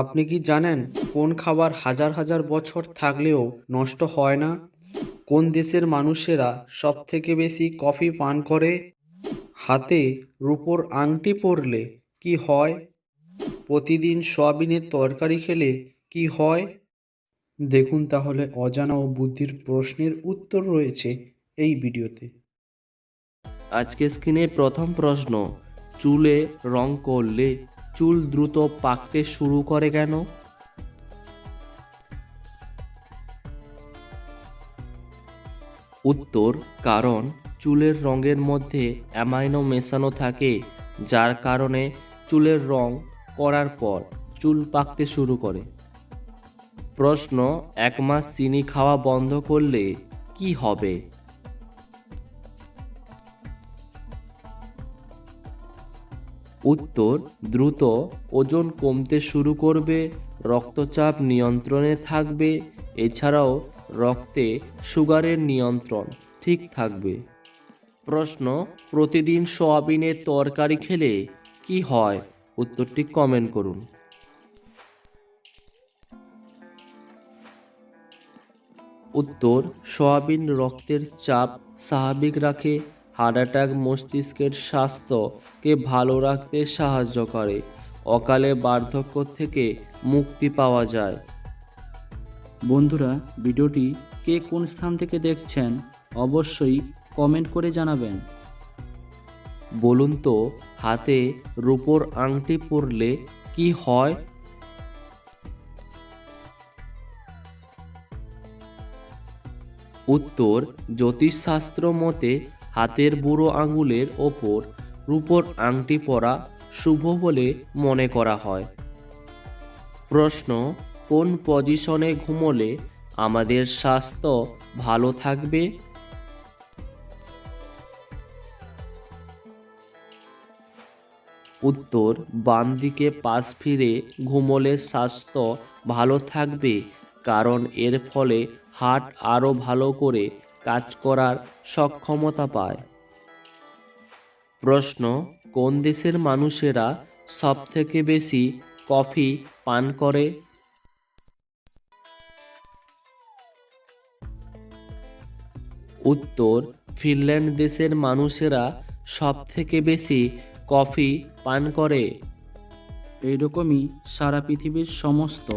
আপনি কি জানেন কোন খাবার হাজার হাজার বছর থাকলেও নষ্ট হয় না? কোন দেশের মানুষেরা সব থেকে বেশি কফি পান করে? হাতে রূপোর আংটি পরলে কি হয়? প্রতিদিন সয়াবিনের তরকারি খেলে কি হয়? দেখুন তাহলে অজানা ও বুদ্ধির প্রশ্নের উত্তর রয়েছে এই ভিডিওতে। আজকে স্ক্রিনে প্রথম প্রশ্ন, চুলে রং করলে চুল দ্রুত পাকতে শুরু করে কেন? উত্তর, কারণ চুলের রঙের মধ্যে অ্যামাইনো মেশানো থাকে, যার কারণে চুলের রং করার পর চুল পাকতে শুরু করে। প্রশ্ন, এক মাস চিনি খাওয়া বন্ধ করলে কি হবে? উত্তর, দ্রুত ওজন কমতে শুরু করবে, রক্তচাপ নিয়ন্ত্রণে থাকবে, এছাড়াও রক্তে সুগারের নিয়ন্ত্রণ ঠিক থাকবে। প্রশ্ন, প্রতিদিন সোয়াবিনের তরকারি খেলে কি হয়? উত্তরটি কমেন্ট করুন। উত্তর, সোয়াবিন রক্তের চাপ স্বাভাবিক রাখে হার্ট অ্যাটাক মস্তিষ্কের স্বাস্থ্যকে ভালো রাখতে সাহায্য করে। অকালে বার্ধক্য থেকে মুক্তি পাওয়া যায়। বন্ধুরা ভিডিওটি কে কোন স্থান থেকে দেখছেন অবশ্যই কমেন্ট করে জানাবেন। বলুন তো হাতে রূপোর আংটি পরলে কি হয়? উত্তর জ্যোতিষশাস্ত্র মতে হাতের বুড়ো আঙ্গুলের ওপর রূপোর আংটি পরা শুভ বলে মনে করা হয়। প্রশ্ন, কোন পজিশনে ঘুমোলে আমাদের স্বাস্থ্য ভালো থাকবে? উত্তর, বাম দিকে পাশ ফিরে ঘুমোলে স্বাস্থ্য ভালো থাকবে, কারণ এর ফলে হার্ট আরও ভালো করে কাজ করার সক্ষমতা পায়। প্রশ্ন, কোন দেশের মানুষেরা সব থেকে বেশি কফি পান করে? উত্তর, ফিনল্যান্ড দেশের মানুষেরা সব থেকে বেশি কফি পান করে। এইরকমই সারা পৃথিবীর সমস্ত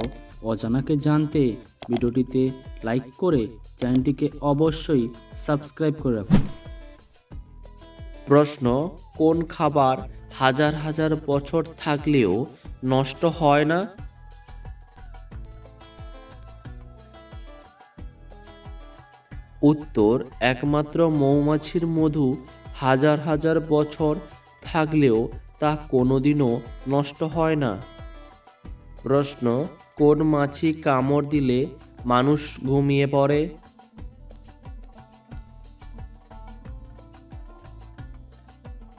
অজানাকে জানতে ভিডিওটিতে লাইক করে চ্যানেলটিকে অবশ্যই সাবস্ক্রাইব করে রাখুন। প্রশ্ন, কোন খাবার হাজার হাজার বছর থাকলেও নষ্ট হয় না? উত্তর, একমাত্র মৌমাছির মধু হাজার হাজার বছর থাকলেও তা কোনোদিনও নষ্ট হয় না। প্রশ্ন কোন মাছি কামড় দিলে মানুষ ঘুমিয়ে পড়ে?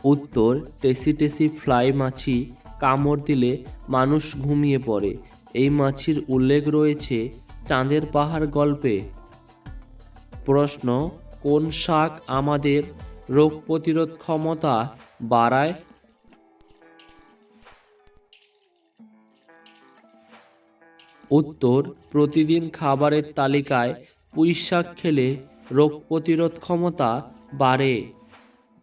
উত্তর, টেসি টেসি ফ্লাই মাছি কামড় দিলে মানুষ ঘুমিয়ে পড়ে। এই মাছির উল্লেখ রয়েছে চাঁদের পাহাড় গল্পে। প্রশ্ন, কোন শাক আমাদের রোগ প্রতিরোধ ক্ষমতা বাড়ায়? উত্তর, প্রতিদিন খাবারের তালিকায় পুঁই শাক খেলে রোগ প্রতিরোধ ক্ষমতা বাড়ে।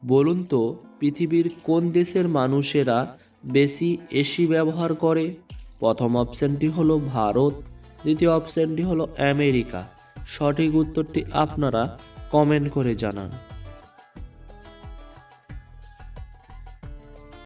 বলুন তো, পৃথিবীর কোন দেশের মানুষেরা বেশি এসি ব্যবহার করে? প্রথম অপশানটি হলো ভারত, দ্বিতীয় অপশানটি হলো আমেরিকা। সঠিক উত্তরটি আপনারা কমেন্ট করে জানান।